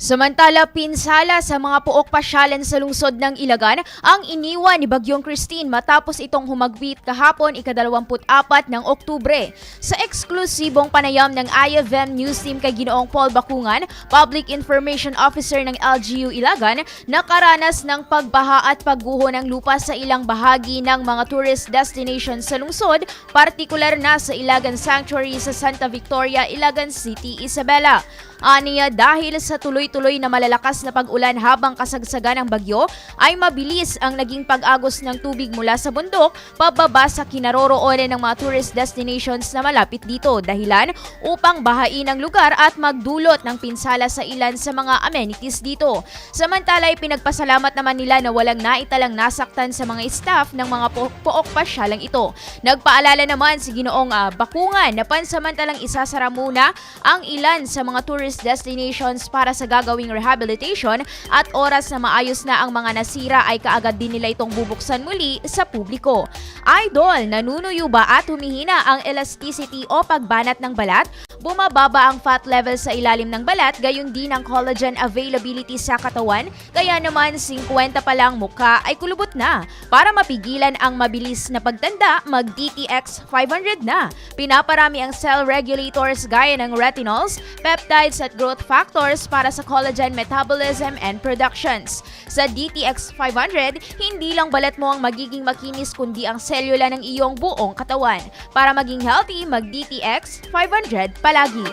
Samantala, pinsala sa mga puok pasyalan sa lungsod ng Ilagan ang iniwan ni Bagyong Christine matapos itong humagwit kahapon ikadalawamput-apat ng Oktubre. Sa eksklusibong panayam ng IFM News Team kay Ginoong Paul Bakungan, Public Information Officer ng LGU Ilagan, nakaranas ng pagbaha at pagguho ng lupa sa ilang bahagi ng mga tourist destinations sa lungsod, partikular na sa Ilagan Sanctuary sa Santa Victoria, Ilagan City, Isabela. Aniya dahil sa tuloy-tuloy na malalakas na pag-ulan habang kasagsagan ng bagyo ay mabilis ang naging pag-agos ng tubig mula sa bundok pababa sa kinaroroonan ng mga tourist destinations na malapit dito dahilan upang bahain ang lugar at magdulot ng pinsala sa ilan sa mga amenities dito. Samantala ay pinagpasalamat naman nila na walang naitalang nasaktan sa mga staff ng mga po- pook pasyalang ito. Nagpaalala naman si Ginoong ah, Bakungan na pansamantalang isasara muna ang ilan sa mga tourist destinations para sa gagawing rehabilitation at oras na maayos na ang mga nasira ay kaagad din nila itong bubuksan muli sa publiko. Idol, nanunuyo ba at humihina ang elasticity o pagbanat ng balat? Bumababa ang fat level sa ilalim ng balat, gayon din ang collagen availability sa katawan, kaya naman 50 pa lang mukha ay kulubot na. Para mapigilan ang mabilis na pagtanda, mag-DTX 500 na. Pinaparami ang cell regulators gaya ng retinols, peptides at growth factors para sa collagen metabolism and productions. Sa DTX 500, hindi lang balat mo ang magiging makinis kundi ang selula ng iyong buong katawan. Para maging healthy, mag-DTX 500 palagi.